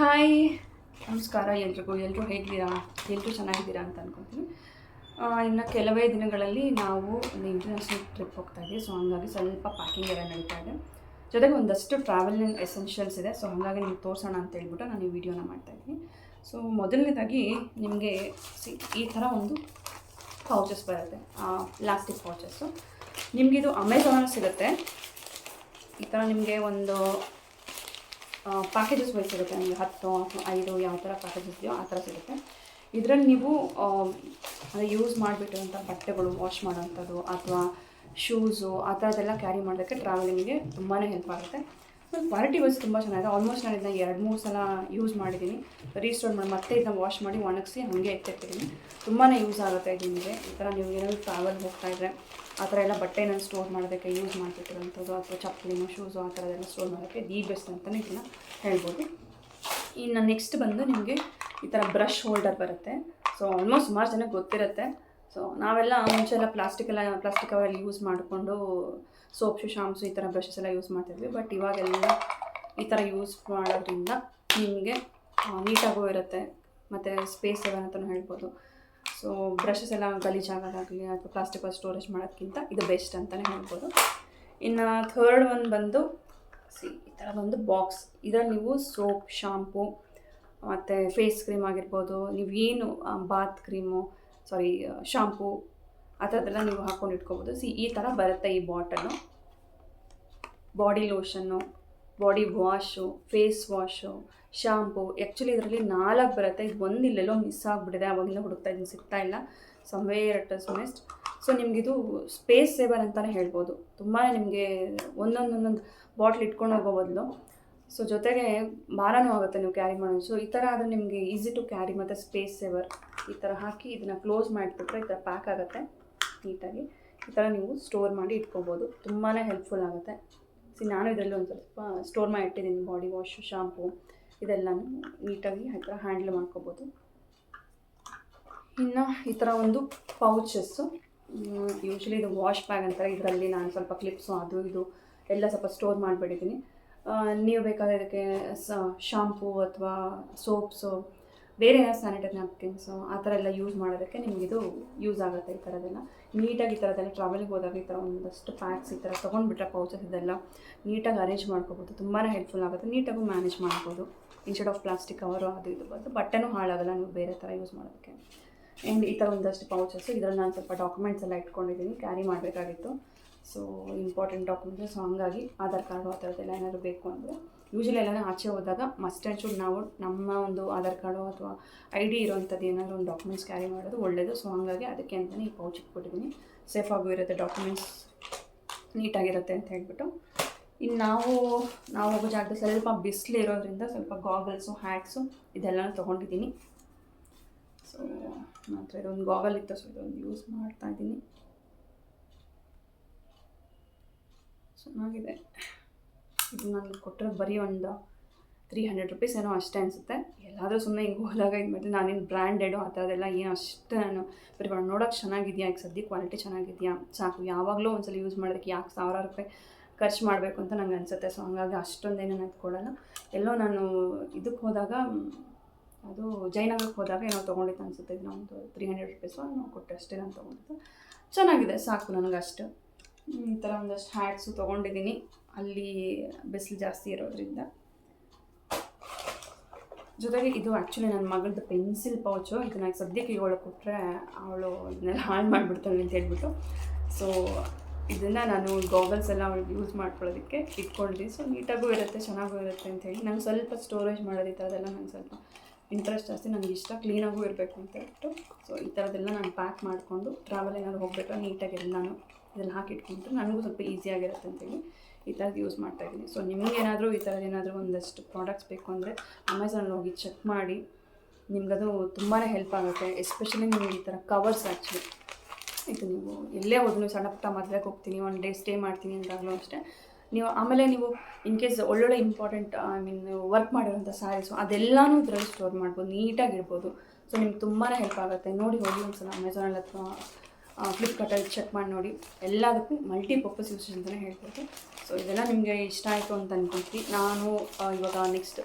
Hi ನಮಸ್ಕಾರ, ಎಲ್ರಿಗೂ ಎಲ್ಲರೂ ಹೇಗಿದ್ದೀರಾ? ಎಲ್ಲರೂ ಚೆನ್ನಾಗಿದ್ದೀರಾ ಅಂತ ಅನ್ಕೊತೀನಿ. ಇನ್ನು ಕೆಲವೇ ದಿನಗಳಲ್ಲಿ ನಾವು ಒಂದು ಇಂಟರ್ನ್ಯಾಷನಲ್ ಟ್ರಿಪ್ ಹೋಗ್ತಾ ಇದ್ದೀವಿ. ಸೊ ಹಾಗಾಗಿ ಸ್ವಲ್ಪ ಪ್ಯಾಕಿಂಗ್ ಎಲ್ಲ ನಡೀತಾ ಇದೆ. ಜೊತೆಗೆ ಒಂದಷ್ಟು ಟ್ರಾವೆಲಿಂಗ್ ಎಸೆನ್ಷಿಯಲ್ಸ್ ಇದೆ. ಸೊ ಹಾಗಾಗಿ ನಿಮ್ಗೆ ತೋರಿಸೋಣ ಅಂತ ಹೇಳ್ಬಿಟ್ಟು ನಾನು ಈ ವಿಡಿಯೋನ ಮಾಡ್ತಾಯಿದ್ದೀನಿ ಸೊ ಮೊದಲನೇದಾಗಿ ನಿಮಗೆ ಈ ಥರ ಒಂದು ಪೌಚಸ್ ಬರುತ್ತೆ. ಪ್ಲಾಸ್ಟಿಕ್ ಪೌಚಸ್ಸು ನಿಮಗಿದು ಅಮೆಝಾನಲ್ಲಿ ಸಿಗುತ್ತೆ. ಈ ಥರ ನಿಮಗೆ ಒಂದು ಪ್ಯಾಕೇಜಸ್ ವೈಸ್ ಸಿಗುತ್ತೆ ನಿಮಗೆ ಹತ್ತು ಅಥವಾ ಐದು ಯಾವ ಥರ ಪ್ಯಾಕೇಜಸ್ ಇದೆಯೋ ಆ ಥರ ಸಿಗುತ್ತೆ. ಇದರಲ್ಲಿ ನೀವು ಅಂದರೆ ಯೂಸ್ ಮಾಡಿಬಿಟ್ಟಿರುವಂಥ ಬಟ್ಟೆಗಳು ವಾಶ್ ಮಾಡೋವಂಥದ್ದು, ಅಥವಾ ಶೂಸು ಆ ಥರದ್ದೆಲ್ಲ ಕ್ಯಾರಿ ಮಾಡೋದಕ್ಕೆ ಟ್ರಾವೆಲಿಂಗ್ಗೆ ತುಂಬಾ ಹೆಲ್ಪ್ ಆಗುತ್ತೆ. ಕ್ವಾಲಿಟಿ ವೈಸ್ ತುಂಬ ಚೆನ್ನಾಗಿದೆ. ಆಲ್ಮೋಸ್ಟ್ ನಾನು ಇದನ್ನ ಎರಡು, ಮೂರು ಸಲ ಯೂಸ್ ಮಾಡಿದ್ದೀನಿ. ರೀಸ್ಟೋರ್ ಮಾಡಿ, ಮತ್ತೆ ಇದನ್ನ ವಾಶ್ ಮಾಡಿ ಒಣಗಿಸಿ ಹಾಗೆ ಎತ್ತಿರ್ತೀನಿ ತುಂಬಾ ಯೂಸ್ ಆಗುತ್ತೆ ನಿಮಗೆ. ಈ ಥರ ನೀವು ಏನಾದರೂ ಟ್ರಾವೆಲ್ ಹೋಗ್ತಾ ಇದ್ದರೆ ಆ ಥರ ಎಲ್ಲ ಬಟ್ಟೆನ ಸ್ಟೋರ್ ಮಾಡೋದಕ್ಕೆ ಯೂಸ್ ಮಾಡ್ತಿರೋಂಥದ್ದು ಅಥವಾ ಚಪ್ಪಲಿನೋ ಶೂಸು ಆ ಥರದ್ದೆಲ್ಲ ಸ್ಟೋರ್ ಮಾಡೋಕ್ಕೆ ದಿ ಬೆಸ್ಟ್ ಅಂತಲೇ ಇದನ್ನು ಹೇಳ್ಬೋದು. ಇನ್ನು ನೆಕ್ಸ್ಟ್ ಬಂದು ನಿಮಗೆ ಈ ಥರ ಬ್ರಷ್ ಹೋಲ್ಡರ್ ಬರುತ್ತೆ. ಸೊ ಆಲ್ಮೋಸ್ಟ್ ಸುಮಾರು ಜನಕ್ಕೆ ಗೊತ್ತಿರುತ್ತೆ. ಸೊ ನಾವೆಲ್ಲ ಮುಂಚೆ ಎಲ್ಲ ಪ್ಲಾಸ್ಟಿಕ್ ಎಲ್ಲ ಪ್ಲಾಸ್ಟಿಕ್ ಅವರೆಲ್ಲ ಯೂಸ್ ಮಾಡಿಕೊಂಡು ಸೋಪ್ಸು ಶಾಂಪ್ಸು ಈ ಥರ ಬ್ರಷಸ್ ಎಲ್ಲ ಯೂಸ್ ಮಾಡ್ತಿದ್ವಿ. ಬಟ್ ಇವಾಗೆಲ್ಲ ಈ ಥರ ಯೂಸ್ ಮಾಡೋದ್ರಿಂದ ನಿಮಗೆ ನೀಟಾಗೂ ಇರುತ್ತೆ. ಮತ್ತು ಸ್ಪೇಸ್ ಇದೆ ಅಂತಲೂ ಹೇಳ್ಬೋದು. ಸೊ ಬ್ರಷಸ್ ಎಲ್ಲ ಗಲೀಜಾಗೋದಾಗಲಿ ಅಥವಾ ಪ್ಲಾಸ್ಟಿಕ್ ಸ್ಟೋರೇಜ್ ಮಾಡೋದಕ್ಕಿಂತ ಇದು ಬೆಸ್ಟ್ ಅಂತಲೇ ಹೇಳ್ಬೋದು. ಇನ್ನು ಥರ್ಡ್ ಒನ್ ಬಂದು ಸಿ ಈ ಥರ ಒಂದು ಬಾಕ್ಸ್ ಇದರಲ್ಲಿ ನೀವು ಸೋಪ್ ಶಾಂಪು ಮತ್ತು ಫೇಸ್ ಕ್ರೀಮ್ ಆಗಿರ್ಬೋದು, ನೀವು ಏನು ಬಾತ್ ಕ್ರೀಮು ಸಾರಿ ಶಾಂಪು ಆ ಥರದ್ದೆಲ್ಲ ನೀವು ಹಾಕ್ಕೊಂಡು ಇಟ್ಕೋಬೋದು. ಸಿ ಈ ಥರ ಬರುತ್ತೆ ಈ bottle body lotion body wash face wash shampoo actually ಇದರಲ್ಲಿ ನಾಲ್ಕು ಬರುತ್ತೆ. ಇದು ಒಂದು ಇಲ್ಲೆಲ್ಲೋ ಮಿಸ್ ಆಗಿಬಿಟ್ಟಿದೆ. ಅವಾಗಿಂದ ಹುಡುಕ್ತಾ ಇದ್ದೀನಿ ಸಿಗ್ತಾ ಇಲ್ಲ. Somewhere it is missed so ನಿಮಗಿದು space saver ಅಂತಲೇ ಹೇಳ್ಬೋದು. ತುಂಬಾ ನಿಮಗೆ ಒಂದೊಂದು ಒಂದೊಂದು ಬಾಟ್ಲ್ ಇಟ್ಕೊಂಡು ಹೋಗೋ ಬದಲು. ಸೊ ಜೊತೆಗೆ ಭಾರನೂ ಆಗುತ್ತೆ ನೀವು ಕ್ಯಾರಿ ಮಾಡೋದು. ಸೊ ಈ ಥರ ಆದರೆ ನಿಮಗೆ ಈಸಿ ಟು ಕ್ಯಾರಿ ಮತ್ತು ಸ್ಪೇಸ್ ಸೇವರ್ ಈ ಥರ ಹಾಕಿ ಇದನ್ನು ಕ್ಲೋಸ್ ಮಾಡಿಬಿಟ್ರೆ ಈ ಥರ ಪ್ಯಾಕ್ ಆಗುತ್ತೆ ನೀಟಾಗಿ. ಈ ಥರ ನೀವು ಸ್ಟೋರ್ ಮಾಡಿ ಇಟ್ಕೋಬೋದು. ತುಂಬಾ ಹೆಲ್ಪ್ಫುಲ್ ಆಗುತ್ತೆ. ಸಿ ನಾನು ಇದರಲ್ಲಿ ಒಂದು ಸ್ವಲ್ಪ ಸ್ಟೋರ್ ಮಾಡಿ ಇಟ್ಟಿದ್ದೀನಿ ಬಾಡಿ ವಾಶ್ ಶಾಂಪು ಇದೆಲ್ಲನೂ ನೀಟಾಗಿ ಈ ಥರ ಹ್ಯಾಂಡಲ್ ಮಾಡ್ಕೋಬೋದು. ಇನ್ನು ಈ ಥರ ಒಂದು ಪೌಚಸ್ಸು ಯೂಶ್ವಲಿ ಇದು ವಾಶ್ ಬ್ಯಾಗ್ ಅಂತಾರೆ. ಇದರಲ್ಲಿ ನಾನು ಸ್ವಲ್ಪ ಕ್ಲಿಪ್ಸು ಅದು ಇದು ಎಲ್ಲ ಸ್ವಲ್ಪ ಸ್ಟೋರ್ ಮಾಡಿಬಿಟ್ಟಿದ್ದೀನಿ. ನೀವು ಬೇಕಾದರೆ ಇದಕ್ಕೆ ಶಾಂಪೂ ಅಥವಾ ಸೋಪ್ಸು ಬೇರೆ ಏನಾದ್ರು ಸ್ಯಾನಿಟರಿ ನ್ಯಾಪ್ಕಿನ್ಸು ಆ ಥರ ಎಲ್ಲ ಯೂಸ್ ಮಾಡೋದಕ್ಕೆ ನಿಮಗಿದು ಯೂಸ್ ಆಗುತ್ತೆ ಈ ಥರದ್ದೆಲ್ಲ. ನೀಟಾಗಿ ಈ ಥರದ್ದೆಲ್ಲ ಟ್ರಾವೆಲಿಗೆ ಹೋದಾಗ ಈ ಥರ ಒಂದಷ್ಟು ಪ್ಯಾಕ್ಸ್ ಈ ಥರ ತೊಗೊಂಡ್ಬಿಟ್ರೆ ಪೌಚಸ್ ಇದೆಲ್ಲ ನೀಟಾಗಿ ಅರೇಂಜ್ ಮಾಡ್ಕೋಬೋದು. ತುಂಬಾ ಹೆಲ್ಪ್ಫುಲ್ ಆಗುತ್ತೆ. ನೀಟಾಗೂ ಮ್ಯಾನೇಜ್ ಮಾಡ್ಬೋದು. ಇನ್ಸ್ಟೆಡ್ ಆಫ್ ಪ್ಲಾಸ್ಟಿಕ್ ಕವರು ಅದು ಇದು ಬಂದು ಬಟ್ಟೆನೂ ಹಾಳಾಗಲ್ಲ, ನೀವು ಬೇರೆ ಥರ ಯೂಸ್ ಮಾಡೋದಕ್ಕೆ. ಆ್ಯಂಡ್ ಈ ಥರ ಒಂದಷ್ಟು ಪೌಚಸ್ಸು ಇದರಲ್ಲಿ ನಾನು ಸ್ವಲ್ಪ ಡಾಕ್ಯುಮೆಂಟ್ಸ್ ಎಲ್ಲ ಇಟ್ಕೊಂಡಿದ್ದೀನಿ ಕ್ಯಾರಿ ಮಾಡಬೇಕಾಗಿತ್ತು. ಸೊ ಇಂಪಾರ್ಟೆಂಟ್ ಡಾಕ್ಯುಮೆಂಟ್ಸ್ ಸೊ ಹಂಗಾಗಿ ಆಧಾರ್ ಕಾರ್ಡು ಆ ಥರದ್ದೆಲ್ಲ ಏನಾದರೂ ಬೇಕು ಅಂದರೆ ಯೂಶಲಿ ಎಲ್ಲ ಆಚೆ ಹೋದಾಗ ಮಸ್ಟ್ ಆ್ಯಂಡ್ ಶುಡ್ ನಾವು ನಮ್ಮ ಒಂದು ಆಧಾರ್ ಕಾರ್ಡು ಅಥವಾ ಐ ಡಿ ಇರೋವಂಥದ್ದು ಏನಾದರೂ ಒಂದು ಡಾಕ್ಯುಮೆಂಟ್ಸ್ ಕ್ಯಾರಿ ಮಾಡೋದು ಒಳ್ಳೆಯದು ಸೊ ಹಂಗಾಗಿ ಅದಕ್ಕೆ ಅಂತಲೇ ಈ ಪೌಚ್ ಇಟ್ಬಿಟ್ಟಿದ್ದೀನಿ ಸೇಫ್ ಆಗೂ ಇರುತ್ತೆ ಡಾಕ್ಯುಮೆಂಟ್ಸ್ ನೀಟಾಗಿರುತ್ತೆ ಅಂತ ಹೇಳ್ಬಿಟ್ಟು. ಇನ್ನು ನಾವು ನಾವು ಹೋಗೋ ಜಾಗದಲ್ಲಿ ಸ್ವಲ್ಪ ಬಿಸಿಲು ಇರೋದ್ರಿಂದ ಸ್ವಲ್ಪ ಗಾಗಲ್ಸು ಹ್ಯಾಟ್ಸು ಇದೆಲ್ಲನೂ ತೊಗೊಂಡಿದ್ದೀನಿ. ಸೊ ಮಾತ್ರ ಇದೊಂದು ಗಾಗಲ್ ಇತ್ತು. ಸೊ ಇದೊಂದು ಯೂಸ್ ಮಾಡ್ತಾ ಇದ್ದೀನಿ. ಚೆನ್ನಾಗಿದೆ. ಇದು ನಾನು ಕೊಟ್ಟರೆ ಬರೀ ಒಂದು ತ್ರೀ ಹಂಡ್ರೆಡ್ ರುಪೀಸ್ ಏನೋ ಅಷ್ಟೇ ಅನಿಸುತ್ತೆ. ಎಲ್ಲಾದರೂ ಸುಮ್ಮನೆ ಹಿಂಗೆ ಹೋದಾಗ ಇದು ಮಾಡಿದ್ರೆ ನಾನೇನು ಬ್ರ್ಯಾಂಡೆಡು ಆ ಥರದ್ದೆಲ್ಲ ಏನು ಅಷ್ಟು ನಾನು ಬರೀ ನೋಡೋಕೆ ಚೆನ್ನಾಗಿದೆಯಾ? ಈಗ ಸದ್ಯ ಕ್ವಾಲಿಟಿ ಚೆನ್ನಾಗಿದೆಯಾ? ಸಾಕು, ಯಾವಾಗಲೂ ಒಂದ್ಸಲ ಯೂಸ್ ಮಾಡೋದಕ್ಕೆ ಯಾಕೆ ಸಾವಿರಾರು ರೂಪಾಯಿ ಖರ್ಚು ಮಾಡಬೇಕು ಅಂತ ನಂಗೆ ಅನಿಸುತ್ತೆ. ಸೊ ಹಾಗಾಗಿ ಅಷ್ಟೊಂದೇನು ನಾನು ಕೊಡೋಲ್ಲ. ಎಲ್ಲೋ ನಾನು ಇದಕ್ಕೆ ಹೋದಾಗ, ಅದು ಜಯನಗರಕ್ಕೆ ಹೋದಾಗ ಏನೋ ತೊಗೊಂಡಿತ್ತು ಅನಿಸುತ್ತೆ. ಇದು ಒಂದು ತ್ರೀ ಹಂಡ್ರೆಡ್ ರುಪೀಸು ನಾವು ಕೊಟ್ಟು ಅಷ್ಟೇ ನಾನು ತೊಗೊಂಡಿದ್ದು. ಚೆನ್ನಾಗಿದೆ, ಸಾಕು ನನಗಷ್ಟು. ಈ ಥರ ಒಂದಷ್ಟು ಹ್ಯಾಟ್ಸು ತೊಗೊಂಡಿದ್ದೀನಿ. ಅಲ್ಲಿ ಬಿಸಿಲು ಜಾಸ್ತಿ ಇರೋದ್ರಿಂದ. ಜೊತೆಗೆ ಇದು ಆ್ಯಕ್ಚುಲಿ ನನ್ನ ಮಗಳದ್ದು ಪೆನ್ಸಿಲ್ ಪೌಚು. ನಾನು ಸದ್ಯಕ್ಕೆ ಇವಳು ಕೊಟ್ಟರೆ ಅವಳು ಇದನ್ನೆಲ್ಲ ಹಾಳು ಮಾಡಿಬಿಡ್ತಾಳೆ ಅಂತ ಹೇಳ್ಬಿಟ್ಟು. ಸೊ ಇದನ್ನು ನಾನು ಗಾಗಲ್ಸ್ ಎಲ್ಲ ಅವಳಿಗೆ ಯೂಸ್ ಮಾಡ್ಕೊಳ್ಳೋದಕ್ಕೆ ಇಟ್ಕೊಂಡಿದ್ದೀನಿ ಸೊ ನೀಟಾಗೂ ಇರುತ್ತೆ, ಚೆನ್ನಾಗೂ ಇರುತ್ತೆ ಅಂತ ಹೇಳಿ. ನಂಗೆ ಸ್ವಲ್ಪ ಸ್ಟೋರೇಜ್ ಮಾಡೋದು ಈ ನಾನು ನಂಗೆ ಸ್ವಲ್ಪ ಇಂಟ್ರೆಸ್ಟ್ ಜಾಸ್ತಿ. ನನಗೆ ಇಷ್ಟ ಕ್ಲೀನಾಗೂ ಇರಬೇಕು ಅಂತ ಹೇಳ್ಬಿಟ್ಟು. ಸೊ ಈ ಥರದ್ದೆಲ್ಲ ನಾನು ಪ್ಯಾಕ್ ಮಾಡಿಕೊಂಡು ಟ್ರಾವೆಲ್ ಏನಾದ್ರು ಹೋಗಬೇಕಾದ್ರೆ ನೀಟಾಗಿ ಎಲ್ಲನೂ ಇದೆಲ್ಲ ಹಾಕಿಟ್ಕೊಂಡ್ರೆ ನನಗೂ ಸ್ವಲ್ಪ ಈಸಿಯಾಗಿರುತ್ತೆ ಅಂತೇಳಿ ಈ ಥರದ್ದು ಯೂಸ್ ಮಾಡ್ತಾಯಿದ್ದೀನಿ ಸೊ ನಿಮಗೇನಾದರೂ ಈ ಥರದ್ದು ಏನಾದರೂ ಒಂದಷ್ಟು ಪ್ರಾಡಕ್ಟ್ಸ್ ಬೇಕು ಅಂದರೆ ಅಮೆಝಾನಲ್ಲಿ ಹೋಗಿ ಚೆಕ್ ಮಾಡಿ ನಿಮಗದು ತುಂಬಾ ಹೆಲ್ಪ್ ಆಗುತ್ತೆ. ಎಸ್ಪೆಷಲಿ ನಿಮ್ಗೆ ಈ ಥರ ಕವರ್ಸ್ ಆ್ಯಕ್ಚುಲಿ ಇದು ನೀವು ಎಲ್ಲೇ ಹೋದ್ರು ಸಣ್ಣ ಪುಟ್ಟ ಮದುವೆಗೆ ಹೋಗ್ತೀನಿ ಒನ್ ಡೇ ಸ್ಟೇ ಮಾಡ್ತೀನಿ ಅಂತಾಗ್ಲೂ ಅಷ್ಟೇ. ನೀವು ಆಮೇಲೆ ನೀವು ಇನ್ ಕೇಸ್ ಒಳ್ಳೊಳ್ಳೆ ಇಂಪಾರ್ಟೆಂಟ್ ಐ ಮೀನ್ ವರ್ಕ್ ಮಾಡಿರೋಂಥ ಸ್ಯಾರೀಸು ಅದೆಲ್ಲನೂ ಇದರಲ್ಲಿ ಸ್ಟೋರ್ ಮಾಡ್ಬೋದು ನೀಟಾಗಿರ್ಬೋದು ಸೊ ನಿಮ್ಗೆ ತುಂಬಾ ಹೆಲ್ಪ್ ಆಗುತ್ತೆ. ನೋಡಿ, ಹೋಗಿ ಒಂದ್ಸಲ ಅಮೆಝಾನಲ್ಲಿ ಅಥವಾ ಫ್ಲಿಪ್ಕಾರ್ಟಲ್ಲಿ ಚೆಕ್ ಮಾಡಿ ನೋಡಿ. ಎಲ್ಲದಕ್ಕೂ ಮಲ್ಟಿಪರ್ಪಸ್ ಯೂಸ್ ಅಂತಲೇ ಹೇಳ್ಬೋದು. ಸೊ ಇದೆಲ್ಲ ನಿಮಗೆ ಇಷ್ಟ ಆಯಿತು ಅಂತ ಅಂದ್ಕೊಳ್ತೀನಿ ನಾನು ಇವಾಗ ನೆಕ್ಸ್ಟ್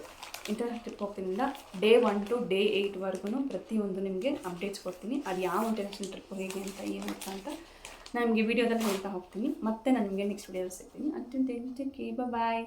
ಇಂಟರ್ನೆಟ್ ಟ್ರಿಪ್ ಹೋಗ್ತೀನಿಂದ ಡೇ ಒನ್ ಟು ಡೇ ಏಯ್ಟ್ವರೆಗೂ ಪ್ರತಿಯೊಂದು ನಿಮಗೆ ಅಪ್ಡೇಟ್ಸ್ ಕೊಡ್ತೀನಿ. ಅದು ಯಾವ ಇಂಟರ್ನ್ಯಾಷನಲ್ ಟ್ರಿಪ್ ಹೇಗೆ ಅಂತ, ಏನು ಅಂತ ಅಂತ ನಾನು ನಿಮಗೆ ವೀಡಿಯೋದಲ್ಲಿ ಹೇಳ್ತಾ ಹೋಗ್ತೀನಿ. ಮತ್ತೆ ನಾನು ನಿಮಗೆ ನೆಕ್ಸ್ಟ್ ವೀಡಿಯೋ ಸಿಗ್ತೀನಿ. ಅಂತ ಬಾಯ್